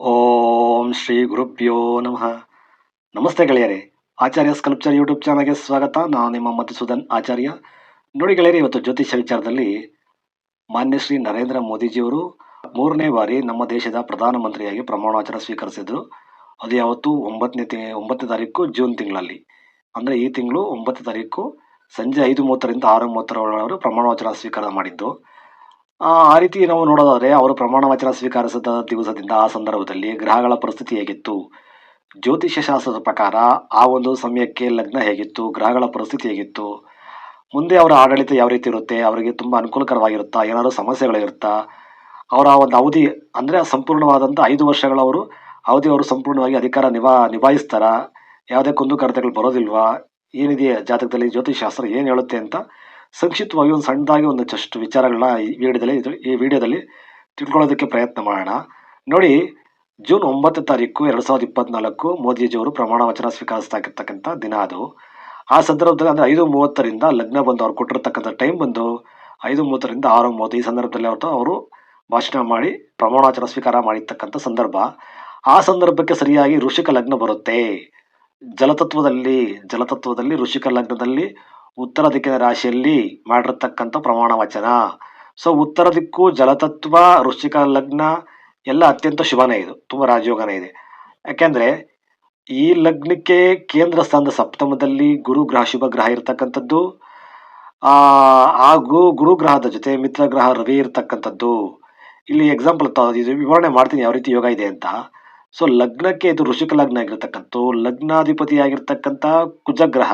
ಓಂ ಶ್ರೀ ಗುರುಭ್ಯೋ ನಮಃ. ನಮಸ್ತೆ ಗೆಳೆಯರೇ, ಆಚಾರ್ಯ ಸ್ಕಲ್ಪ್ಚರ್ ಯೂಟ್ಯೂಬ್ ಚಾನಲ್ಗೆ ಸ್ವಾಗತ. ನಾನು ನಿಮ್ಮ ಮಧುಸೂದನ್ ಆಚಾರ್ಯ. ನೋಡಿ ಗೆಳೆಯರೇ, ಇವತ್ತು ಜ್ಯೋತಿಷ್ಯ ವಿಚಾರದಲ್ಲಿ ಮಾನ್ಯ ಶ್ರೀ ನರೇಂದ್ರ ಮೋದಿಜಿಯವರು ಮೂರನೇ ಬಾರಿ ನಮ್ಮ ದೇಶದ ಪ್ರಧಾನಮಂತ್ರಿಯಾಗಿ ಪ್ರಮಾಣವಚನ ಸ್ವೀಕರಿಸಿದ್ರು. ಅದು ಯಾವತ್ತು? ಒಂಬತ್ತನೇ ತಿ, ಒಂಬತ್ತನೇ ತಾರೀಕು ಜೂನ್ ತಿಂಗಳಲ್ಲಿ. ಅಂದರೆ ಈ ತಿಂಗಳು ಒಂಬತ್ತು ತಾರೀಕು ಸಂಜೆ ಐದು ಮೂವತ್ತರಿಂದ ಆರು ಮೂವತ್ತರ ಪ್ರಮಾಣ ಪ್ರಮಾಣವಚನ ಸ್ವೀಕಾರ ಮಾಡಿದ್ದು. ಆ ರೀತಿ ನಾವು ನೋಡೋದಾದ್ರೆ ಅವರು ಪ್ರಮಾಣ ವಚನ ಸ್ವೀಕರಿಸಿದ ದಿವಸದಿಂದ ಆ ಸಂದರ್ಭದಲ್ಲಿ ಗ್ರಹಗಳ ಪರಿಸ್ಥಿತಿ ಹೇಗಿತ್ತು? ಜ್ಯೋತಿಷ್ಯ ಶಾಸ್ತ್ರದ ಪ್ರಕಾರ ಆ ಒಂದು ಸಮಯಕ್ಕೆ ಲಗ್ನ ಹೇಗಿತ್ತು? ಗ್ರಹಗಳ ಪರಿಸ್ಥಿತಿ ಹೇಗಿತ್ತು? ಮುಂದೆ ಅವರ ಆಡಳಿತ ಯಾವ ರೀತಿ ಇರುತ್ತೆ? ಅವರಿಗೆ ತುಂಬ ಅನುಕೂಲಕರವಾಗಿರುತ್ತಾ? ಏನಾದರೂ ಸಮಸ್ಯೆಗಳಿರುತ್ತಾ? ಅವರ ಒಂದು ಅವಧಿ ಅಂದರೆ ಸಂಪೂರ್ಣವಾದಂಥ ಐದು ವರ್ಷಗಳವರು ಅವಧಿ ಅವರು ಸಂಪೂರ್ಣವಾಗಿ ಅಧಿಕಾರ ನಿಭಾ, ನಿಭಾಯಿಸ್ತಾರಾ? ಯಾವುದೇ ಕುಂದುಕೊರತೆಗಳು ಬರೋದಿಲ್ವಾ? ಏನಿದೆ ಜಾತಕದಲ್ಲಿ ಜ್ಯೋತಿಷಾಸ್ತ್ರ ಏನು ಹೇಳುತ್ತೆ ಅಂತ ಸಂಕ್ಷಿಪ್ತವಾಗಿ ಒಂದು ಸಣ್ಣದಾಗಿ ಒಂದು ಜಸ್ಟ್ ವಿಚಾರಗಳನ್ನ ಈ ವಿಡಿಯೋದಲ್ಲಿ ಈ ವಿಡಿಯೋದಲ್ಲಿ ತಿಳ್ಕೊಳ್ಳೋದಕ್ಕೆ ಪ್ರಯತ್ನ ಮಾಡೋಣ. ನೋಡಿ, ಜೂನ್ ಒಂಬತ್ತು ತಾರೀಕು ಎರಡು ಸಾವಿರದ ಇಪ್ಪತ್ನಾಲ್ಕು ಮೋದಿಜಿಯವರು ಪ್ರಮಾಣ ವಚನ ಸ್ವೀಕರಿಸ್ತಕ್ಕಂಥ ದಿನ ಅದು. ಆ ಸಂದರ್ಭದಲ್ಲಿ ಅಂದರೆ ಐದು ಮೂವತ್ತರಿಂದ ಲಗ್ನ ಬಂದು ಅವ್ರು ಕೊಟ್ಟಿರ್ತಕ್ಕಂಥ ಟೈಮ್ ಬಂದು ಐದು ಮೂವತ್ತರಿಂದ ಆರು ಮೂವತ್ತು ಈ ಸಂದರ್ಭದಲ್ಲಿ ಅವ್ರದ್ದು ಅವರು ಭಾಷಣ ಮಾಡಿ ಪ್ರಮಾಣ ವಚನ ಸ್ವೀಕಾರ ಮಾಡಿರ್ತಕ್ಕಂಥ ಸಂದರ್ಭ. ಆ ಸಂದರ್ಭಕ್ಕೆ ಸರಿಯಾಗಿ ಋಷಿಕ ಲಗ್ನ ಬರುತ್ತೆ. ಜಲತತ್ವದಲ್ಲಿ ಜಲತತ್ವದಲ್ಲಿ ಋಷಿಕ ಲಗ್ನದಲ್ಲಿ ಉತ್ತರ ದಿಕ್ಕಿನ ರಾಶಿಯಲ್ಲಿ ಮಾಡಿರ್ತಕ್ಕಂಥ ಪ್ರಮಾಣ ವಚನ. ಸೊ ಉತ್ತರ ದಿಕ್ಕು ಜಲತತ್ವ, ವೃಶ್ಚಿಕ ಲಗ್ನ, ಎಲ್ಲ ಅತ್ಯಂತ ಶುಭನೇ ಇದು. ತುಂಬ ರಾಜಯೋಗನೇ ಇದೆ. ಯಾಕೆಂದ್ರೆ ಈ ಲಗ್ನಕ್ಕೆ ಕೇಂದ್ರ ಸ್ಥಾನದ ಸಪ್ತಮದಲ್ಲಿ ಗುರು ಗ್ರಹ, ಶುಭ ಗ್ರಹ ಇರತಕ್ಕಂಥದ್ದು. ಆ ಆ ಗುರು ಗುರು ಗ್ರಹದ ಜೊತೆ ಮಿತ್ರ ಗ್ರಹ ರವಿ ಇರತಕ್ಕಂಥದ್ದು. ಇಲ್ಲಿ ಎಕ್ಸಾಂಪಲ್ ಇದು ವಿವರಣೆ ಮಾಡ್ತೀನಿ ಯಾವ ರೀತಿ ಯೋಗ ಇದೆ ಅಂತ. ಸೊ ಲಗ್ನಕ್ಕೆ ಇದು ಋಷಿಕ ಲಗ್ನ ಆಗಿರ್ತಕ್ಕಂಥ ಲಗ್ನಾಧಿಪತಿ ಆಗಿರ್ತಕ್ಕಂಥ ಕುಜಗ್ರಹ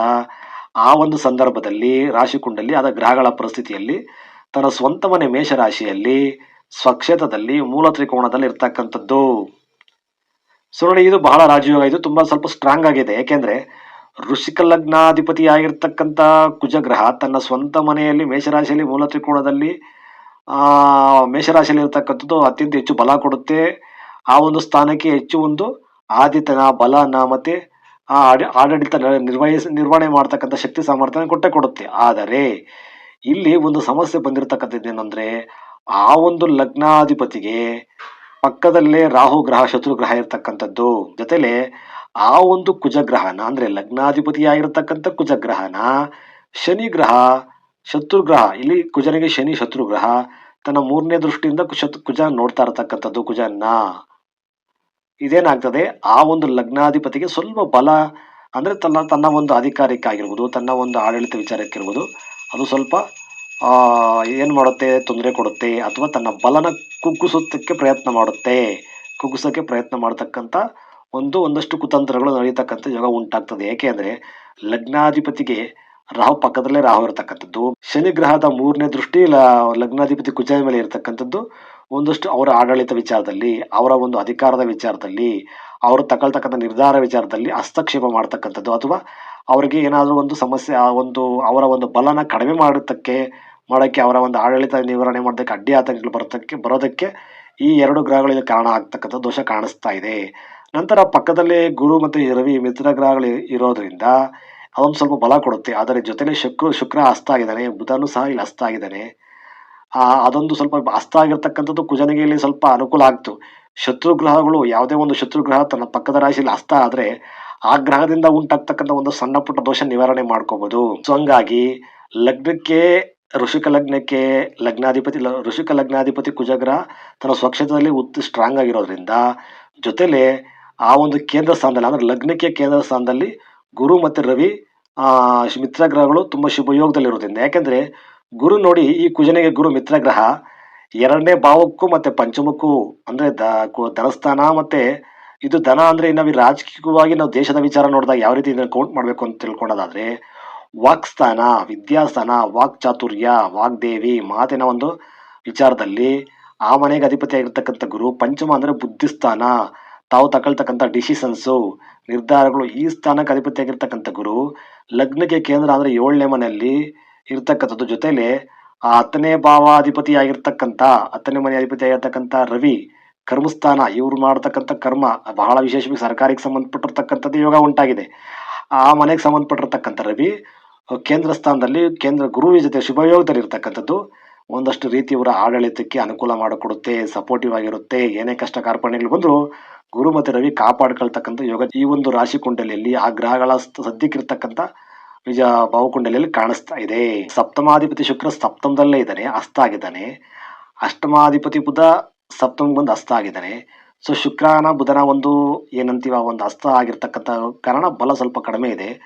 ಆ ಒಂದು ಸಂದರ್ಭದಲ್ಲಿ ರಾಶಿಕುಂಡಲ್ಲಿ ಆದ ಗ್ರಹಗಳ ಪರಿಸ್ಥಿತಿಯಲ್ಲಿ ತನ್ನ ಸ್ವಂತ ಮನೆ ಮೇಷರಾಶಿಯಲ್ಲಿ ಸ್ವಕ್ಷೇತ್ರದಲ್ಲಿ ಮೂಲ ತ್ರಿಕೋಣದಲ್ಲಿ ಇರ್ತಕ್ಕಂಥದ್ದು. ಸೊ ನೋಡಿ, ಇದು ಬಹಳ ರಾಜಯೋಗ. ಇದು ತುಂಬಾ ಸ್ವಲ್ಪ ಸ್ಟ್ರಾಂಗ್ ಆಗಿದೆ. ಯಾಕೆಂದ್ರೆ ಋಷಿಕ ಲಗ್ನಾಧಿಪತಿ ಆಗಿರ್ತಕ್ಕಂಥ ಕುಜಗ್ರಹ ತನ್ನ ಸ್ವಂತ ಮನೆಯಲ್ಲಿ, ಮೇಷರಾಶಿಯಲ್ಲಿ ಮೂಲ ತ್ರಿಕೋಣದಲ್ಲಿ ಆ ಮೇಷರಾಶಿಯಲ್ಲಿ ಇರ್ತಕ್ಕಂಥದ್ದು ಅತ್ಯಂತ ಹೆಚ್ಚು ಬಲ ಕೊಡುತ್ತೆ. ಆ ಒಂದು ಸ್ಥಾನಕ್ಕೆ ಹೆಚ್ಚು ಒಂದು ಆದಿತನ ಬಲನ ಮತ್ತೆ ಆ ಆಡ- ಆಡಳಿತ ನಿರ್ವಹಿಸ, ನಿರ್ವಹಣೆ ಮಾಡ್ತಕ್ಕಂಥ ಶಕ್ತಿ ಸಾಮರ್ಥ್ಯನ ಕೊಟ್ಟೆ ಕೊಡುತ್ತೆ. ಆದರೆ ಇಲ್ಲಿ ಒಂದು ಸಮಸ್ಯೆ ಬಂದಿರತಕ್ಕಂಥದ್ದು ಏನಂದ್ರೆ ಆ ಒಂದು ಲಗ್ನಾಧಿಪತಿಗೆ ಪಕ್ಕದಲ್ಲೇ ರಾಹು ಗ್ರಹ, ಶತ್ರು ಗ್ರಹ ಇರತಕ್ಕಂಥದ್ದು. ಜೊತೆಲೆ ಆ ಒಂದು ಕುಜಗ್ರಹನ ಅಂದ್ರೆ ಲಗ್ನಾಧಿಪತಿ ಆಗಿರ್ತಕ್ಕಂಥ ಕುಜಗ್ರಹನ ಶನಿ ಗ್ರಹ, ಶತ್ರು ಗ್ರಹ, ಇಲ್ಲಿ ಕುಜನಿಗೆ ಶನಿ, ಶತ್ರು ಗ್ರಹ, ತನ್ನ ಮೂರನೇ ದೃಷ್ಟಿಯಿಂದ ಕುಜ ನೋಡ್ತಾ ಇರತಕ್ಕಂಥದ್ದು ಕುಜನ್ನ. ಇದೇನಾಗ್ತದೆ, ಆ ಒಂದು ಲಗ್ನಾಧಿಪತಿಗೆ ಸ್ವಲ್ಪ ಬಲ ಅಂದರೆ ತನ್ನ ತನ್ನ ಒಂದು ಅಧಿಕಾರಕ್ಕಾಗಿರ್ಬೋದು, ತನ್ನ ಒಂದು ಆಡಳಿತ ವಿಚಾರಕ್ಕಿರ್ಬೋದು, ಅದು ಸ್ವಲ್ಪ ಏನು ಮಾಡುತ್ತೆ, ತೊಂದರೆ ಕೊಡುತ್ತೆ, ಅಥವಾ ತನ್ನ ಬಲನ ಕುಗ್ಗಿಸೋದಕ್ಕೆ ಪ್ರಯತ್ನ ಮಾಡುತ್ತೆ, ಕುಗ್ಗಿಸೋಕ್ಕೆ ಪ್ರಯತ್ನ ಮಾಡತಕ್ಕಂಥ ಒಂದು, ಒಂದಷ್ಟು ಕುತಂತ್ರಗಳು ನಡೀತಕ್ಕಂಥ ಯೋಗ ಉಂಟಾಗ್ತದೆ. ಏಕೆ ಅಂದರೆ, ಲಗ್ನಾಧಿಪತಿಗೆ ರಾಹು ಪಕ್ಕದಲ್ಲೇ ರಾಹು ಇರತಕ್ಕಂಥದ್ದು, ಶನಿ ಗ್ರಹದ ಮೂರನೇ ದೃಷ್ಟಿ ಲಗ್ನಾಧಿಪತಿ ಕುಜ ಮೇಲೆ ಇರತಕ್ಕಂಥದ್ದು ಒಂದಷ್ಟು ಅವರ ಆಡಳಿತ ವಿಚಾರದಲ್ಲಿ, ಅವರ ಒಂದು ಅಧಿಕಾರದ ವಿಚಾರದಲ್ಲಿ, ಅವರು ತಗೊಳ್ತಕ್ಕಂಥ ನಿರ್ಧಾರ ವಿಚಾರದಲ್ಲಿ ಹಸ್ತಕ್ಷೇಪ ಮಾಡ್ತಕ್ಕಂಥದ್ದು ಅಥವಾ ಅವರಿಗೆ ಏನಾದರೂ ಒಂದು ಸಮಸ್ಯೆ, ಆ ಒಂದು ಅವರ ಒಂದು ಬಲನ ಕಡಿಮೆ ಮಾಡೋದಕ್ಕೆ ಮಾಡೋಕ್ಕೆ ಅವರ ಒಂದು ಆಡಳಿತ ನಿವಾರಣೆ ಮಾಡೋದಕ್ಕೆ ಅಡ್ಡಿ ಆತಂಕಗಳು ಬರೋದಕ್ಕೆ ಬರೋದಕ್ಕೆ ಈ ಎರಡು ಗ್ರಹಗಳಿಗೆ ಕಾರಣ ಆಗ್ತಕ್ಕಂಥ ದೋಷ ಕಾಣಿಸ್ತಾ ಇದೆ. ನಂತರ ಪಕ್ಕದಲ್ಲೇ ಗುರು ಮತ್ತು ರವಿ ಮಿತ್ರ ಗ್ರಹಗಳು ಇರೋದ್ರಿಂದ ಅದೊಂದು ಸ್ವಲ್ಪ ಬಲ ಕೊಡುತ್ತೆ. ಆದರೆ ಜೊತೆಲೇ ಶುಕ್ರ ಶುಕ್ರ ಹಸ್ತ ಆಗಿದ್ದಾನೆ, ಬುಧನು ಸಹ ಇಲ್ಲಿ ಹಸ್ತ ಆಗಿದ್ದಾನೆ. ಆ, ಅದೊಂದು ಸ್ವಲ್ಪ ಅಸ್ತ ಆಗಿರ್ತಕ್ಕಂಥದ್ದು ಕುಜನಿಗೆ ಇಲ್ಲಿ ಸ್ವಲ್ಪ ಅನುಕೂಲ ಆಗ್ತು. ಶತ್ರು ಗ್ರಹಗಳು ಯಾವುದೇ ಒಂದು ಶತ್ರು ಗ್ರಹ ತನ್ನ ಪಕ್ಕದ ರಾಶಿಯಲ್ಲಿ ಅಸ್ತ ಆದ್ರೆ ಆ ಗ್ರಹದಿಂದ ಉಂಟಾಗ್ತಕ್ಕಂಥ ಒಂದು ಸಣ್ಣ ಪುಟ್ಟ ದೋಷ ನಿವಾರಣೆ ಮಾಡ್ಕೋಬಹುದು ಸೊ ಹಂಗಾಗಿ ಲಗ್ನಕ್ಕೆ ಋಷಿಕ ಲಗ್ನಕ್ಕೆ ಲಗ್ನಾಧಿಪತಿ ಋಷಿಕ ಲಗ್ನಾಧಿಪತಿ ಕುಜಗ್ರಹ ತನ್ನ ಸ್ವಕ್ಷೇತ್ರದಲ್ಲಿ ಉತ್ತ ಸ್ಟ್ರಾಂಗ್ ಆಗಿರೋದ್ರಿಂದ ಜೊತೆಲೆ ಆ ಒಂದು ಕೇಂದ್ರ ಸ್ಥಾನದಲ್ಲಿ, ಅಂದ್ರೆ ಲಗ್ನಕ್ಕೆ ಕೇಂದ್ರ ಸ್ಥಾನದಲ್ಲಿ ಗುರು ಮತ್ತು ರವಿ, ಆ, ಮಿತ್ರ ಗ್ರಹಗಳು ತುಂಬಾ ಶುಭಯೋಗದಲ್ಲಿರೋದ್ರಿಂದ ಯಾಕೆಂದ್ರೆ ಗುರು ನೋಡಿ ಈ ಕುಜನಿಗೆ ಗುರು ಮಿತ್ರ ಗ್ರಹ, ಎರಡನೇ ಭಾವಕ್ಕೂ ಮತ್ತೆ ಪಂಚಮಕ್ಕೂ, ಅಂದ್ರೆ ದ, ಕು- ಧನಸ್ಥಾನ ಮತ್ತೆ ಇದು ಧನ ಅಂದ್ರೆ ನಾವು ರಾಜಕೀಯವಾಗಿ ನಾವು ದೇಶದ ವಿಚಾರ ನೋಡಿದಾಗ ಯಾವ ರೀತಿ ಕೌಂಟ್ ಮಾಡ್ಬೇಕು ಅಂತ ತಿಳ್ಕೊಳ್ಳೋದಾದ್ರೆ ವಾಕ್ಸ್ಥಾನ, ವಿದ್ಯಾಸ್ಥಾನ, ವಾಕ್ ಚಾತುರ್ಯ ವಾಗ್ದೇವಿ ಮಾತಿನ ಒಂದು ವಿಚಾರದಲ್ಲಿ ಆ ಮನೆಗೆ ಅಧಿಪತಿ ಆಗಿರ್ತಕ್ಕಂಥ ಗುರು, ಪಂಚಮ ಅಂದ್ರೆ ಬುದ್ಧಿಸ್ಥಾನ, ತಾವು ತಗೊಳ್ತಕ್ಕಂಥ ಡಿಸಿಷನ್ಸು ನಿರ್ಧಾರಗಳು ಈ ಸ್ಥಾನಕ್ಕೆ ಅಧಿಪತಿ ಆಗಿರ್ತಕ್ಕಂಥ ಗುರು, ಲಗ್ನಕ್ಕೆ ಕೇಂದ್ರ ಅಂದ್ರೆ ಏಳನೇ ಮನೆಯಲ್ಲಿ ಇರ್ತಕ್ಕಂಥದ್ದು ಜೊತೆಲಿ ಆ ಹತ್ತನೇ ಭಾವಾಧಿಪತಿ ಆಗಿರ್ತಕ್ಕಂಥ ಹತ್ತನೇ ಮನೆ ಅಧಿಪತಿ ಆಗಿರ್ತಕ್ಕಂಥ ರವಿ ಕರ್ಮಸ್ಥಾನ, ಇವ್ರು ಮಾಡತಕ್ಕಂಥ ಕರ್ಮ ಬಹಳ ವಿಶೇಷವಾಗಿ ಸರ್ಕಾರಕ್ಕೆ ಸಂಬಂಧಪಟ್ಟಿರ್ತಕ್ಕಂಥದ್ದು ಯೋಗ ಉಂಟಾಗಿದೆ. ಆ ಮನೆಗೆ ಸಂಬಂಧಪಟ್ಟಿರ್ತಕ್ಕಂಥ ರವಿ ಕೇಂದ್ರ ಸ್ಥಾನದಲ್ಲಿ ಕೇಂದ್ರ ಗುರುವಿ ಜೊತೆ ಶುಭಯೋಗದಲ್ಲಿ ಇರ್ತಕ್ಕಂಥದ್ದು ಒಂದಷ್ಟು ರೀತಿ ಇವರ ಆಡಳಿತಕ್ಕೆ ಅನುಕೂಲ ಮಾಡಿಕೊಡುತ್ತೆ ಸಪೋರ್ಟಿವ್ ಆಗಿರುತ್ತೆ, ಏನೇ ಕಷ್ಟ ಕಾರ್ಪಣ್ಯಗಳು ಬಂದರೂ ಗುರು ಮತ್ತು ರವಿ ಕಾಪಾಡ್ಕೊಳ್ತಕ್ಕಂಥ ಯೋಗ ಈ ಒಂದು ರಾಶಿ ಕುಂಡಲಿಯಲ್ಲಿ ಆ ಗ್ರಹಗಳ ಸದ್ಯಕ್ಕಿರ್ತಕ್ಕಂಥ ನಿಜ ಭಾವಕುಂಡಲಿಯಲ್ಲಿ ಕಾಣಿಸ್ತಾ ಇದೆ. ಸಪ್ತಮಾಧಿಪತಿ ಶುಕ್ರ ಸಪ್ತಮದಲ್ಲೇ ಇದ್ದಾನೆ, ಅಸ್ತ ಆಗಿದ್ದಾನೆ. ಅಷ್ಟಮಾಧಿಪತಿ ಬುಧ ಸಪ್ತಮ ಬಂದು ಅಸ್ತ ಆಗಿದ್ದಾನೆ. ಸೊ, ಶುಕ್ರನ ಬುಧನ ಒಂದು ಏನಂತೀವ, ಒಂದು ಅಸ್ತ ಆಗಿರ್ತಕ್ಕಂಥ ಕಾರಣ ಬಲ ಸ್ವಲ್ಪ ಕಡಿಮೆ ಇದೆ.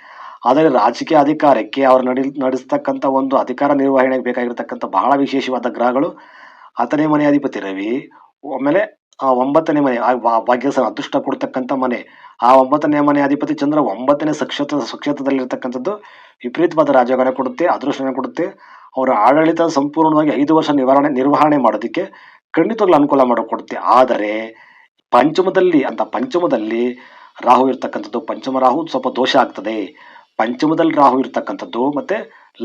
ಆದರೆ ರಾಜಕೀಯ ಅಧಿಕಾರಕ್ಕೆ ಅವರು ನಡಿ, ನಡೆಸ್ತಕ್ಕಂಥ ಒಂದು ಅಧಿಕಾರ ನಿರ್ವಹಣೆಗೆ ಬೇಕಾಗಿರ್ತಕ್ಕಂಥ ಬಹಳ ವಿಶೇಷವಾದ ಗ್ರಹಗಳು. ಆತನೇ ಮನೆ ಅಧಿಪತಿ ರವಿ. ಆಮೇಲೆ ಆ ಒಂಬತ್ತನೇ ಮನೆ, ಆ ಭಾಗ್ಯಸ ಅದೃಷ್ಟ ಕೊಡ್ತಕ್ಕಂಥ ಮನೆ, ಆ ಒಂಬತ್ತನೇ ಮನೆ ಅಧಿಪತಿ ಚಂದ್ರ ಒಂಬತ್ತನೇ ಸಕ್ಷತ ಸಕ್ಷೇತ್ರದಲ್ಲಿರ್ತಕ್ಕಂಥದ್ದು ವಿಪರೀತವಾದ ರಾಜಯೋಗನ ಕೊಡುತ್ತೆ ಅದೃಷ್ಟನ ಕೊಡುತ್ತೆ. ಅವರ ಆಡಳಿತ ಸಂಪೂರ್ಣವಾಗಿ ಐದು ವರ್ಷ ನಿವಾರಣೆ, ನಿರ್ವಹಣೆ ಮಾಡೋದಕ್ಕೆ ಖಂಡಿತವಾಗ್ಲೂ ಅನುಕೂಲ ಮಾಡಿಕೊಡುತ್ತೆ ಆದರೆ ಪಂಚಮದಲ್ಲಿ, ಅಂತ ಪಂಚಮದಲ್ಲಿ ರಾಹು ಇರ್ತಕ್ಕಂಥದ್ದು, ಪಂಚಮ ರಾಹು ಸ್ವಲ್ಪ ದೋಷ ಆಗ್ತದೆ. ಪಂಚಮದಲ್ಲಿ ರಾಹು ಇರ್ತಕ್ಕಂಥದ್ದು ಮತ್ತೆ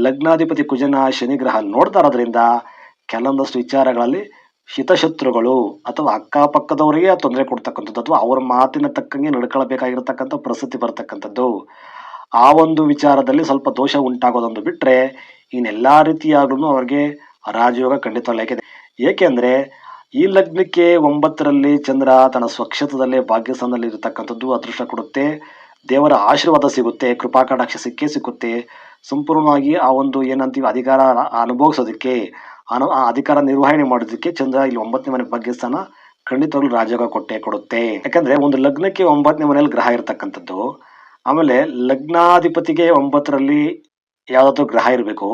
ಲಗ್ನಾಧಿಪತಿ ಕುಜನ ಶನಿ ಗ್ರಹ ನೋಡ್ತಾ ಇರೋದ್ರಿಂದ ಕೆಲವೊಂದಷ್ಟು ವಿಚಾರಗಳಲ್ಲಿ ಹಿತಶತ್ರುಗಳು ಅಥವಾ ಅಕ್ಕಪಕ್ಕದವರಿಗೆ ತೊಂದರೆ ಕೊಡ್ತಕ್ಕಂಥದ್ದು ಅಥವಾ ಅವರ ಮಾತಿನ ತಕ್ಕಂಗೆ ನಡ್ಕೊಳ್ಬೇಕಾಗಿರ್ತಕ್ಕಂಥ ಪರಿಸ್ಥಿತಿ ಬರ್ತಕ್ಕಂಥದ್ದು. ಆ ಒಂದು ವಿಚಾರದಲ್ಲಿ ಸ್ವಲ್ಪ ದೋಷ ಉಂಟಾಗೋದೊಂದು ಬಿಟ್ಟರೆ ಇನ್ನೆಲ್ಲ ರೀತಿಯಾಗ್ಲೂ ಅವ್ರಿಗೆ ರಾಜಯೋಗ ಯಾಕಿದೆ ಏಕೆಂದರೆ ಈ ಲಗ್ನಕ್ಕೆ ಒಂಬತ್ತರಲ್ಲಿ ಚಂದ್ರ ತನ್ನ ಸ್ವಕ್ಷೇತ್ರದಲ್ಲೇ ಭಾಗ್ಯಸ್ಥಾನದಲ್ಲಿ ಇರತಕ್ಕಂಥದ್ದು ಅದೃಷ್ಟ ಕೊಡುತ್ತೆ. ದೇವರ ಆಶೀರ್ವಾದ ಸಿಗುತ್ತೆ, ಕೃಪಾ ಕಟಾಕ್ಷ ಸಿಕ್ಕೇ ಸಿಕ್ಕುತ್ತೆ. ಸಂಪೂರ್ಣವಾಗಿ ಆ ಒಂದು ಏನಂತೀವಿ, ಅಧಿಕಾರ ಅನುಭವಿಸೋದಕ್ಕೆ ಅನು ಆ ಅಧಿಕಾರ ನಿರ್ವಹಣೆ ಮಾಡೋದಕ್ಕೆ ಚಂದ್ರ ಇಲ್ಲಿ ಒಂಬತ್ತನೇ ಮನೆ ಭಾಗ್ಯಸ್ಥಾನ ಖಂಡಿತವಾಗ್ಲೂ ರಾಜಯೋಗ ಕೊಟ್ಟೆ ಕೊಡುತ್ತೆ. ಯಾಕಂದ್ರೆ ಒಂದು ಲಗ್ನಕ್ಕೆ ಒಂಬತ್ತನೇ ಮನೆಯಲ್ಲಿ ಗ್ರಹ ಇರತಕ್ಕಂಥದ್ದು, ಆಮೇಲೆ ಲಗ್ನಾಧಿಪತಿಗೆ ಒಂಬತ್ತರಲ್ಲಿ ಯಾವುದಾದ್ರೂ ಗ್ರಹ ಇರಬೇಕು,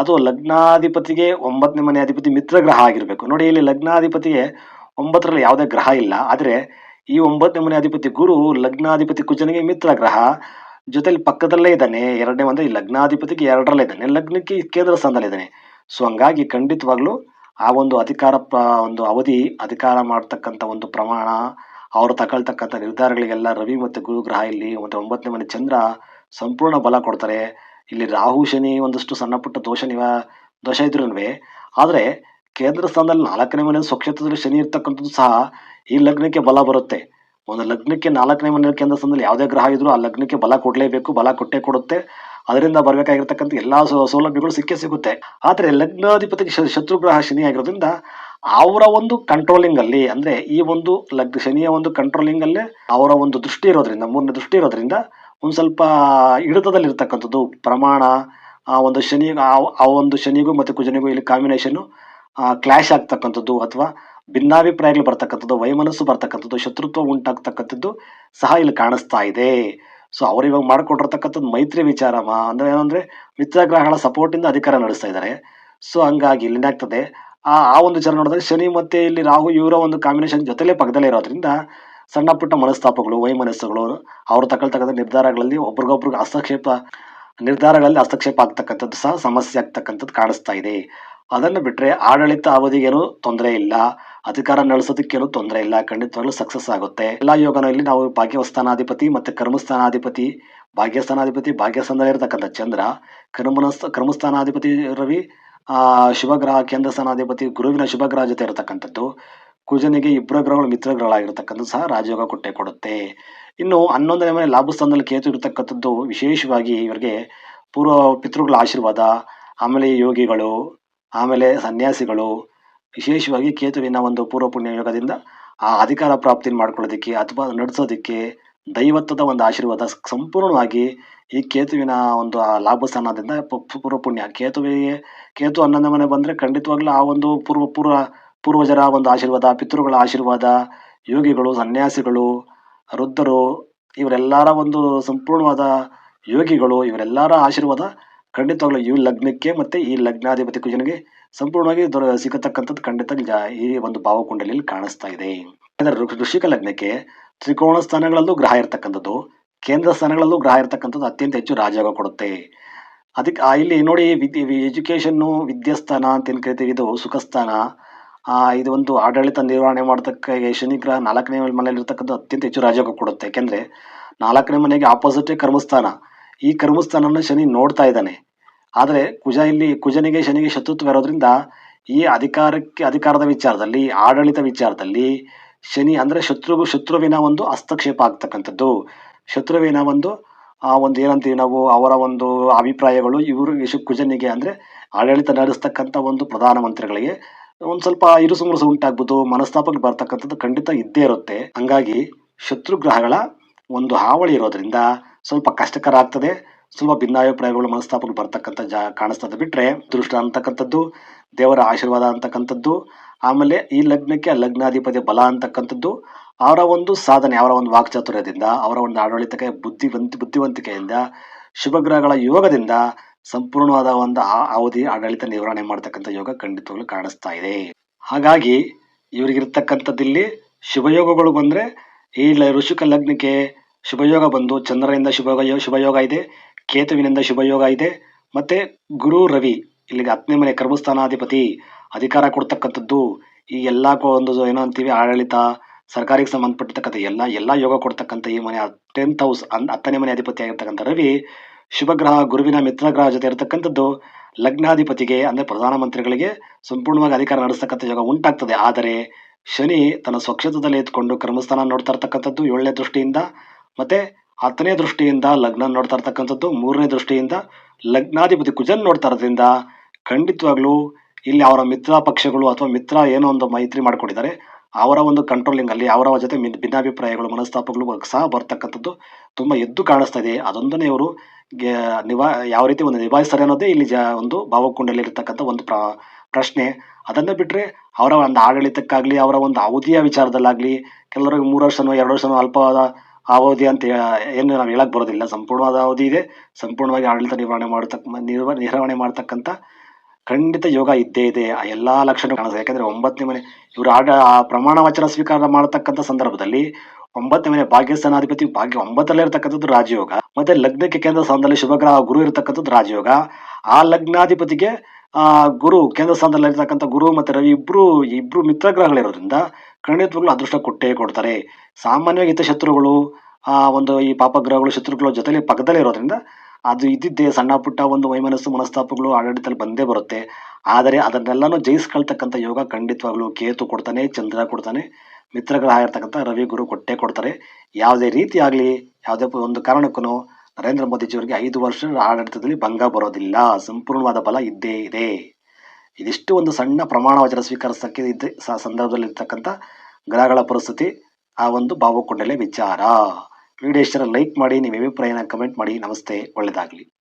ಅದು ಲಗ್ನಾಧಿಪತಿಗೆ ಒಂಬತ್ತನೇ ಮನೆ ಅಧಿಪತಿ ಮಿತ್ರ ಗ್ರಹ ಆಗಿರಬೇಕು. ನೋಡಿ, ಇಲ್ಲಿ ಲಗ್ನಾಧಿಪತಿಗೆ ಒಂಬತ್ತರಲ್ಲಿ ಯಾವುದೇ ಗ್ರಹ ಇಲ್ಲ, ಆದರೆ ಈ ಒಂಬತ್ತನೇ ಮನೆ ಅಧಿಪತಿ ಗುರು ಲಗ್ನಾಧಿಪತಿ ಕುಜನಿಗೆ ಮಿತ್ರ ಗ್ರಹ, ಜೊತೆಲಿ ಪಕ್ಕದಲ್ಲೇ ಇದ್ದಾನೆ, ಎರಡನೇ ಒಂದು ಈ ಲಗ್ನಾಧಿಪತಿಗೆ ಎರಡರಲ್ಲೇ ಇದ್ದಾನೆ ಲಗ್ನಕ್ಕೆ ಕೇಂದ್ರ ಸ್ಥಾನದಲ್ಲಿ ಇದ್ದಾನೆ ಸೊ ಹಂಗಾಗಿ ಖಂಡಿತವಾಗ್ಲೂ ಆ ಒಂದು ಅಧಿಕಾರ ಪ, ಒಂದು ಅವಧಿ ಅಧಿಕಾರ ಮಾಡ್ತಕ್ಕಂಥ ಒಂದು ಪ್ರಮಾಣ, ಅವರು ತಗೊಳ್ತಕ್ಕಂಥ ನಿರ್ಧಾರಗಳಿಗೆಲ್ಲ ರವಿ ಮತ್ತು ಗುರು ಗ್ರಹ ಇಲ್ಲಿ ಮತ್ತು ಒಂಬತ್ತನೇ ಮನೆ ಚಂದ್ರ ಸಂಪೂರ್ಣ ಬಲ ಕೊಡ್ತಾರೆ. ಇಲ್ಲಿ ರಾಹು, ಶನಿ ಒಂದಷ್ಟು ಸಣ್ಣ ಪುಟ್ಟ ದೋಷ ನಿವ, ದೋಷ ಇದ್ರೂ ಆದರೆ ಕೇಂದ್ರ ಸ್ಥಾನದಲ್ಲಿ ನಾಲ್ಕನೇ ಮನೆ ಸ್ವಕ್ಷೇತ್ರದಲ್ಲಿ ಶನಿ ಇರ್ತಕ್ಕಂಥದ್ದು ಸಹ ಈ ಲಗ್ನಕ್ಕೆ ಬಲ ಬರುತ್ತೆ. ಒಂದು ಲಗ್ನಕ್ಕೆ ನಾಲ್ಕನೇ ಮನೆ ಕೇಂದ್ರ ಸ್ಥಾನದಲ್ಲಿ ಯಾವುದೇ ಗ್ರಹ ಇದ್ರೂ ಆ ಲಗ್ನಕ್ಕೆ ಬಲ ಕೊಡಲೇಬೇಕು, ಬಲ ಕೊಟ್ಟೇ ಕೊಡುತ್ತೆ. ಅದರಿಂದ ಬರಬೇಕಾಗಿರ್ತಕ್ಕಂಥ ಎಲ್ಲಾ ಸೌಲಭ್ಯಗಳು ಸಿಕ್ಕೇ ಸಿಗುತ್ತೆ. ಆದರೆ ಲಗ್ನಾಧಿಪತಿಗೆ ಶತ್ರುಗ್ರಹ ಶತ್ರು ಶನಿ ಆಗಿರೋದ್ರಿಂದ ಅವರ ಒಂದು ಕಂಟ್ರೋಲಿಂಗ್ ಅಲ್ಲಿ ಅಂದ್ರೆ ಈ ಒಂದು ಲಗ್, ಶನಿಯ ಒಂದು ಕಂಟ್ರೋಲಿಂಗ್ ಅಲ್ಲೇ ಅವರ ಒಂದು ದೃಷ್ಟಿ ಇರೋದ್ರಿಂದ, ಮೂರನೇ ದೃಷ್ಟಿ ಇರೋದ್ರಿಂದ ಒಂದು ಸ್ವಲ್ಪ ಹಿಡಿತದಲ್ಲಿ ಇರ್ತಕ್ಕಂಥದ್ದು ಪ್ರಮಾಣ, ಆ ಒಂದು ಶನಿ, ಆ- ಆ ಒಂದು ಶನಿಗೂ ಮತ್ತೆ ಕುಜನಿಗೂ ಇಲ್ಲಿ ಕಾಂಬಿನೇಷನ್ ಕ್ಲಾಶ್ ಆಗ್ತಕ್ಕಂಥದ್ದು ಅಥವಾ ಭಿನ್ನಾಭಿಪ್ರಾಯಗಳು ಬರ್ತಕ್ಕಂಥದ್ದು, ವೈಮನಸ್ಸು ಬರ್ತಕ್ಕಂಥದ್ದು, ಶತ್ರುತ್ವ ಉಂಟಾಗ್ತಕ್ಕಂಥದ್ದು ಸಹ ಇಲ್ಲಿ ಕಾಣಿಸ್ತಾ ಇದೆ. ಸೊ ಅವ್ರು ಇವಾಗ ಮೈತ್ರಿ ವಿಚಾರ ಅಂದ್ರೆ ಏನಂದ್ರೆ ಮಿತ್ರಗ್ರಹಗಳ ಸಪೋರ್ಟ್ ಇಂದ ಅಧಿಕಾರ ನಡೆಸ್ತಾ ಇದ್ದಾರೆ ಸೊ ಹಂಗಾಗಿ ಇಲ್ಲಿ ಏನಾಗ್ತದೆ ಆ ಆ ಒಂದು ವಿಚಾರ ನೋಡಿದ್ರೆ ಶನಿ ಮತ್ತೆ ಇಲ್ಲಿ ರಾಹು, ಇವರ ಒಂದು ಕಾಂಬಿನೇಷನ್ ಜೊತೆಲೇ ಪಕ್ಕದಲ್ಲೇ ಇರೋದ್ರಿಂದ ಸಣ್ಣ ಪುಟ್ಟ ಮನಸ್ತಾಪಗಳು, ವೈಮನಸ್ಸುಗಳು, ಅವ್ರು ತಗೊಳ್ತಕ್ಕಂಥ ನಿರ್ಧಾರಗಳಲ್ಲಿ ಒಬ್ರಿಗೊಬ್ರಿಗೆ ಹಸ್ತಕ್ಷೇಪ, ನಿರ್ಧಾರಗಳಲ್ಲಿ ಹಸ್ತಕ್ಷೇಪ ಆಗ್ತಕ್ಕಂಥದ್ದು ಸಹ ಸಮಸ್ಯೆ ಆಗ್ತಕ್ಕಂಥದ್ದು ಕಾಣಿಸ್ತಾ ಇದೆ. ಅದನ್ನು ಬಿಟ್ಟರೆ ಆಡಳಿತ ಅವಧಿಗೇನು ತೊಂದರೆ ಇಲ್ಲ. ಅಧಿಕಾರ ನಡೆಸೋದಕ್ಕೇನು ತೊಂದರೆ ಇಲ್ಲ. ಖಂಡಿತವಾಗ್ಲೂ ಸಕ್ಸಸ್ ಆಗುತ್ತೆ. ಎಲ್ಲ ಯೋಗನಲ್ಲಿ ನಾವು ಭಾಗ್ಯಸ್ಥಾನಾಧಿಪತಿ ಮತ್ತು ಕರ್ಮಸ್ಥಾನಾಧಿಪತಿ, ಭಾಗ್ಯಸ್ಥಾನಾಧಿಪತಿ, ಭಾಗ್ಯಸ್ಥಾನದಲ್ಲಿ ಇರತಕ್ಕಂಥ ಚಂದ್ರ, ಕರ್ಮನ ಕರ್ಮಸ್ಥಾನಾಧಿಪತಿ ರವಿ, ಆ ಶುಭಗ್ರಹ ಕೇಂದ್ರ ಸ್ಥಾನಾಧಿಪತಿ, ಗುರುವಿನ ಶುಭಗ್ರಹ ಜೊತೆ ಇರತಕ್ಕಂಥದ್ದು. ಕುಜನಿಗೆ ಇಬ್ಬರ ಗ್ರಹಗಳು, ಮಿತ್ರ ಗ್ರಹಗಳಾಗಿರ್ತಕ್ಕಂಥದ್ದು ಸಹ ರಾಜಯೋಗ ಕೊಟ್ಟೆ ಕೊಡುತ್ತೆ. ಇನ್ನು ಹನ್ನೊಂದನೇ ಮನೆ ಲಾಭಸ್ಥಾನದಲ್ಲಿ ಕೇತು ಇರತಕ್ಕಂಥದ್ದು ವಿಶೇಷವಾಗಿ ಇವರಿಗೆ ಪೂರ್ವ ಪಿತೃಗಳ ಆಶೀರ್ವಾದ, ಆಮೇಲೆ ಯೋಗಿಗಳು ಆಮೇಲೆ ಸನ್ಯಾಸಿಗಳು, ವಿಶೇಷವಾಗಿ ಕೇತುವಿನ ಒಂದು ಪೂರ್ವ ಪುಣ್ಯ ಯೋಗದಿಂದ ಆ ಅಧಿಕಾರ ಪ್ರಾಪ್ತಿ ಮಾಡ್ಕೊಳ್ಳೋದಕ್ಕೆ ಅಥವಾ ನಡೆಸೋದಕ್ಕೆ ದೈವತ್ವದ ಒಂದು ಆಶೀರ್ವಾದ ಸಂಪೂರ್ಣವಾಗಿ ಈ ಕೇತುವಿನ ಒಂದು ಆ ಲಾಭ ಸ್ಥಾನದಿಂದ ಪು- ಪು- ಪೂರ್ವ ಪುಣ್ಯ. ಕೇತುವಿಗೆ, ಕೇತು ಹನ್ನೊಂದನೇ ಮನೆ ಬಂದರೆ ಖಂಡಿತವಾಗ್ಲೂ ಆ ಒಂದು ಪೂರ್ವ ಪೂರ್ವ, ಪೂರ್ವಜರ ಒಂದು ಆಶೀರ್ವಾದ, ಪಿತೃಗಳ ಆಶೀರ್ವಾದ, ಯೋಗಿಗಳು, ಸನ್ಯಾಸಿಗಳು, ವೃದ್ಧರು, ಇವರೆಲ್ಲರ ಒಂದು ಸಂಪೂರ್ಣವಾದ ಯೋಗಿಗಳು, ಇವರೆಲ್ಲರ ಆಶೀರ್ವಾದ ಖಂಡಿತವಾಗ್ಲೂ ಈ ಲಗ್ನಕ್ಕೆ ಮತ್ತೆ ಈ ಲಗ್ನಾಧಿಪತಿ ಕುಜನಿಗೆ ಸಂಪೂರ್ಣವಾಗಿ ದೊರ ಸಿಗತಕ್ಕಂಥದ್ದು ಖಂಡಿತ ಈ ಒಂದು ಭಾವಕುಂಡಲಿಯಲ್ಲಿ ಕಾಣಿಸ್ತಾ ಇದೆ. ಅದರ ಋಷಿಕ ಲಗ್ನಕ್ಕೆ ತ್ರಿಕೋಣ ಸ್ಥಾನಗಳಲ್ಲೂ ಗ್ರಹ ಇರ್ತಕ್ಕಂಥದ್ದು, ಕೇಂದ್ರ ಸ್ಥಾನಗಳಲ್ಲೂ ಗ್ರಹ ಇರ್ತಕ್ಕಂಥದ್ದು ಅತ್ಯಂತ ಹೆಚ್ಚು ರಾಜಯೋಗ ಕೊಡುತ್ತೆ. ಅದಕ್ಕೆ ಇಲ್ಲಿ ನೋಡಿ ವಿದ್ಯೆ ಎಜುಕೇಷನ್ನು ವಿದ್ಯಾಸ್ಥಾನ ಅಂತ ಏನು ಕರಿತೀವಿ, ಇದು ಸುಖಸ್ಥಾನ. ಇದು ಒಂದು ಆಡಳಿತ ನಿರ್ವಹಣೆ ಮಾಡತಕ್ಕ ಶನಿ ಗ್ರಹ ನಾಲ್ಕನೇ ಮನೆಯಲ್ಲಿ ಇರ್ತಕ್ಕಂಥ ಅತ್ಯಂತ ಹೆಚ್ಚು ರಾಜಯೋಗ ಕೊಡುತ್ತೆ. ಯಾಕೆಂದ್ರೆ ನಾಲ್ಕನೇ ಮನೆಗೆ ಆಪೋಸಿಟ್ ಕರ್ಮಸ್ಥಾನ. ಈ ಕರ್ಮಸ್ಥಾನನ ಶನಿ ನೋಡ್ತಾ ಇದ್ದಾನೆ. ಆದರೆ ಕುಜ ಇಲ್ಲಿ ಕುಜನಿಗೆ, ಶನಿಗೆ ಶತ್ರುತ್ವ ಇರೋದ್ರಿಂದ ಈ ಅಧಿಕಾರಕ್ಕೆ, ಅಧಿಕಾರದ ವಿಚಾರದಲ್ಲಿ, ಆಡಳಿತ ವಿಚಾರದಲ್ಲಿ ಶನಿ ಅಂದ್ರೆ ಶತ್ರುಗೂ ಶತ್ರುವಿನ ಒಂದು ಹಸ್ತಕ್ಷೇಪ ಆಗ್ತಕ್ಕಂಥದ್ದು. ಶತ್ರುವಿನ ಒಂದು, ಆ ಒಂದು ಏನಂತೀವಿ ನಾವು, ಅವರ ಒಂದು ಅಭಿಪ್ರಾಯಗಳು, ಇವರು ಯಶು ಕುಜನಿಗೆ ಅಂದ್ರೆ ಆಡಳಿತ ನಡೆಸ್ತಕ್ಕಂಥ ಒಂದು ಪ್ರಧಾನಮಂತ್ರಿಗಳಿಗೆ ಒಂದು ಸ್ವಲ್ಪ ಇರುಸು ಮುರುಸು ಉಂಟಾಗ್ಬೋದು, ಮನಸ್ತಾಪಕ್ಕೆ ಬರ್ತಕ್ಕಂಥದ್ದು ಖಂಡಿತ ಇದ್ದೇ ಇರುತ್ತೆ. ಹಂಗಾಗಿ ಶತ್ರುಗ್ರಹಗಳ ಒಂದು ಹಾವಳಿ ಇರೋದ್ರಿಂದ ಸ್ವಲ್ಪ ಕಷ್ಟಕರ ಆಗ್ತದೆ. ಸ್ವಲ್ಪ ಭಿನ್ನಾಭಿಪ್ರಾಯಗಳು ಮನಸ್ತಾಪಗಳು ಬರ್ತಕ್ಕಂಥ ಜಾ ಕಾಣಿಸ್ತದೆ ಬಿಟ್ಟರೆ ದೃಷ್ಟ ಅಂತಕ್ಕಂಥದ್ದು, ದೇವರ ಆಶೀರ್ವಾದ ಅಂತಕ್ಕಂಥದ್ದು, ಆಮೇಲೆ ಈ ಲಗ್ನಕ್ಕೆ ಲಗ್ನಾಧಿಪತಿ ಬಲ ಅಂತಕ್ಕಂಥದ್ದು, ಅವರ ಒಂದು ಸಾಧನೆ, ಅವರ ಒಂದು ವಾಕ್ಚಾತುರ್ಯದಿಂದ, ಅವರ ಒಂದು ಆಡಳಿತಕ್ಕೆ ಬುದ್ಧಿವಂತ ಬುದ್ಧಿವಂತಿಕೆಯಿಂದ, ಶುಭಗ್ರಹಗಳ ಯೋಗದಿಂದ ಸಂಪೂರ್ಣವಾದ ಒಂದು ಅವಧಿ, ಆಡಳಿತ ನಿರ್ವಹಣೆ ಮಾಡ್ತಕ್ಕಂಥ ಯೋಗ ಖಂಡಿತವಾಗ್ಲೂ ಕಾಣಿಸ್ತಾ ಇದೆ. ಹಾಗಾಗಿ ಇವರಿಗಿರ್ತಕ್ಕಂಥದ್ದಿಲ್ಲಿ ಶುಭಯೋಗಗಳು ಬಂದರೆ, ಈ ಋಷಿಕ ಲಗ್ನಕ್ಕೆ ಶುಭಯೋಗ ಬಂದು, ಚಂದ್ರನಿಂದ ಶುಭಯೋಗ ಶುಭಯೋಗ ಇದೆ. ಕೇತುವಿನಿಂದ ಶುಭಯೋಗ ಇದೆ. ಮತ್ತೆ ಗುರು ರವಿ, ಇಲ್ಲಿಗೆ ಹತ್ತನೇ ಮನೆ ಕರ್ಮಸ್ಥಾನಾಧಿಪತಿ, ಅಧಿಕಾರ ಕೊಡ್ತಕ್ಕಂಥದ್ದು, ಈ ಎಲ್ಲ ಒಂದು ಏನೋ ಅಂತೀವಿ, ಆಡಳಿತ ಸರ್ಕಾರಿಗೆ ಸಂಬಂಧಪಟ್ಟಿರ್ತಕ್ಕಂಥ ಎಲ್ಲ ಎಲ್ಲ ಯೋಗ ಕೊಡ್ತಕ್ಕಂಥ ಈ ಮನೆ, ಟೆಂತ್ ಹೌಸ್, ಅನ್, ಹತ್ತನೇ ಮನೆ ಅಧಿಪತಿ ಆಗಿರ್ತಕ್ಕಂಥ ರವಿ, ಶುಭಗ್ರಹ, ಗುರುವಿನ ಮಿತ್ರಗ್ರಹ ಜೊತೆ ಇರತಕ್ಕಂಥದ್ದು, ಲಗ್ನಾಧಿಪತಿಗೆ, ಅಂದ್ರೆ ಪ್ರಧಾನಮಂತ್ರಿಗಳಿಗೆ ಸಂಪೂರ್ಣವಾಗಿ ಅಧಿಕಾರ ನಡೆಸ್ತಕ್ಕಂಥ ಯೋಗ ಉಂಟಾಗ್ತದೆ. ಆದರೆ ಶನಿ ತನ್ನ ಸ್ವಕ್ಷೇತ್ರದಲ್ಲಿ ಎತ್ಕೊಂಡು ಕರ್ಮಸ್ಥಾನ ನೋಡ್ತಾ ಇರ್ತಕ್ಕಂಥದ್ದು ಏಳನೇ ದೃಷ್ಟಿಯಿಂದ, ಮತ್ತೆ ಹತ್ತನೇ ದೃಷ್ಟಿಯಿಂದ ಲಗ್ನ ನೋಡ್ತಾ ಇರ್ತಕ್ಕಂಥದ್ದು, ಮೂರನೇ ದೃಷ್ಟಿಯಿಂದ ಲಗ್ನಾಧಿಪತಿ ಕುಜನ್ ನೋಡ್ತಾ ಇರೋದ್ರಿಂದ ಖಂಡಿತವಾಗ್ಲೂ ಇಲ್ಲಿ ಅವರ ಮಿತ್ರ ಪಕ್ಷಗಳು ಅಥವಾ ಮಿತ್ರ ಏನೋ ಒಂದು ಮೈತ್ರಿ ಮಾಡಿಕೊಂಡಿದ್ದಾರೆ. ಅವರ ಒಂದು ಕಂಟ್ರೋಲಿಂಗ್ ಅಲ್ಲಿ ಅವರ ಜೊತೆ ಭಿನ್ನಾಭಿಪ್ರಾಯಗಳು, ಮನಸ್ತಾಪಗಳು ಸಹ ಬರ್ತಕ್ಕಂಥದ್ದು ತುಂಬಾ ಎದ್ದು ಕಾಣಿಸ್ತಾ ಇದೆ. ಅದೊಂದನ್ನೇ ಅವರು ನಿವಾ ಯಾವ ರೀತಿ ಒಂದು ನಿಭಾಯಿಸ್ತಾರೆ ಅನ್ನೋದೇ ಇಲ್ಲಿ ಜ ಒಂದು ಭಾವಕುಂಡಲ್ಲಿ ಇರತಕ್ಕಂಥ ಒಂದು ಪ್ರ ಪ್ರಶ್ನೆ. ಅದನ್ನ ಬಿಟ್ರೆ ಅವರ ಒಂದು ಆಡಳಿತಕ್ಕಾಗಲಿ, ಅವರ ಒಂದು ಅವಧಿಯ ವಿಚಾರದಲ್ಲಾಗ್ಲಿ, ಕೆಲವರಿಗೆ ಮೂರು ವರ್ಷನೋ, ಎರಡು ವರ್ಷನೋ, ಅಲ್ಪವಾದ ಅವಧಿ ಅಂತ ಏನು ನಾವು ಹೇಳಕ್ ಬರೋದಿಲ್ಲ. ಸಂಪೂರ್ಣವಾದ ಅವಧಿ ಇದೆ. ಸಂಪೂರ್ಣವಾಗಿ ಆಡಳಿತ ನಿರ್ವಹಣೆ ಮಾಡತಕ್ಕ ನಿರ್ವ, ನಿರ್ವಹಣೆ ಮಾಡ್ತಕ್ಕಂಥ ಖಂಡಿತ ಯೋಗ ಇದ್ದೇ ಇದೆ. ಆ ಎಲ್ಲಾ ಲಕ್ಷಣ ಕಾಣಿಸ್ತದೆ ಯಾಕಂದ್ರೆ ಒಂಬತ್ತನೇ ಮನೆ, ಇವರು ಆಡ ಆ ಪ್ರಮಾಣ ವಚನ ಸ್ವೀಕಾರ ಮಾಡತಕ್ಕಂಥ ಸಂದರ್ಭದಲ್ಲಿ ಒಂಬತ್ತನೇ ಮನೆ ಭಾಗ್ಯಸ್ಥಾನಾಧಿಪತಿ, ಭಾಗ್ಯ ಒಂಬತ್ತಲ್ಲೇ ಇರತಕ್ಕಂಥದ್ದು ರಾಜಯೋಗ. ಮತ್ತೆ ಲಗ್ನಕ್ಕೆ ಕೇಂದ್ರ ಸ್ಥಾನದಲ್ಲಿ ಶುಭಗ್ರಹ ಗುರು ಇರತಕ್ಕಂಥದ್ದು ರಾಜಯೋಗ. ಆ ಲಗ್ನಾಧಿಪತಿಗೆ ಗುರು, ಕೇಂದ್ರ ಸ್ಥಾನದಲ್ಲಿ ಇರತಕ್ಕಂಥ ಗುರು ಮತ್ತೆ ರವಿ ಇಬ್ಬರು ಇಬ್ಬರು ಮಿತ್ರ ಗ್ರಹಗಳಿರೋದ್ರಿಂದ ಖಂಡಿತವಾಗ್ಲೂ ಅದೃಷ್ಟ ಕೊಟ್ಟೇ ಕೊಡ್ತಾರೆ. ಸಾಮಾನ್ಯವಾಗಿ ಹಿತಶತ್ರುಗಳು, ಆ, ಒಂದು ಈ ಪಾಪಗ್ರಹಗಳು ಶತ್ರುಗಳ ಜೊತೆಲಿ ಪಕ್ಕದಲ್ಲಿ ಇರೋದ್ರಿಂದ ಅದು ಇದ್ದಿದ್ದೇ ಸಣ್ಣ ಪುಟ್ಟ ಒಂದು ವೈಮನಸ್ಸು, ಮನಸ್ತಾಪಗಳು ಆಡಳಿತದಲ್ಲಿ ಬಂದೇ ಬರುತ್ತೆ. ಆದರೆ ಅದನ್ನೆಲ್ಲಾನು ಜಯಿಸ್ಕೊಳ್ತಕ್ಕಂಥ ಯೋಗ ಖಂಡಿತವಾಗ್ಲೂ ಕೇತು ಕೊಡ್ತಾನೆ, ಚಂದ್ರ ಕೊಡ್ತಾನೆ, ಮಿತ್ರಗ್ರಹ ಇರ್ತಕ್ಕಂಥ ರವಿ ಗುರು ಕೊಟ್ಟೇ ಕೊಡ್ತಾರೆ. ಯಾವುದೇ ರೀತಿ ಆಗಲಿ, ಯಾವುದೇ ಒಂದು ಕಾರಣಕ್ಕೂ ನರೇಂದ್ರ ಮೋದಿಜಿಯವರಿಗೆ ಐದು ವರ್ಷ ಆಡಳಿತದಲ್ಲಿ ಭಂಗ ಬರೋದಿಲ್ಲ. ಸಂಪೂರ್ಣವಾದ ಬಲ ಇದ್ದೇ ಇದೆ. ಇದಿಷ್ಟು ಒಂದು ಸಣ್ಣ ಪ್ರಮಾಣ ವಚನ ಸ್ವೀಕರಿಸಕ್ಕೆ ಇದ್ದ ಸ- ಸಂದರ್ಭದಲ್ಲಿ ಇರ್ತಕ್ಕಂಥ ಗ್ರಹಗಳ ಪರಿಸ್ಥಿತಿ, ಆ ಒಂದು ಭಾವಕೊಂಡಲೆ ವಿಚಾರ. ವಿಡಿಯೋ ಲೈಕ್ ಮಾಡಿ, ನಿಮ್ಮ ಅಭಿಪ್ರಾಯನ ಕಮೆಂಟ್ ಮಾಡಿ. ನಮಸ್ತೆ. ಒಳ್ಳೆಯದಾಗಲಿ.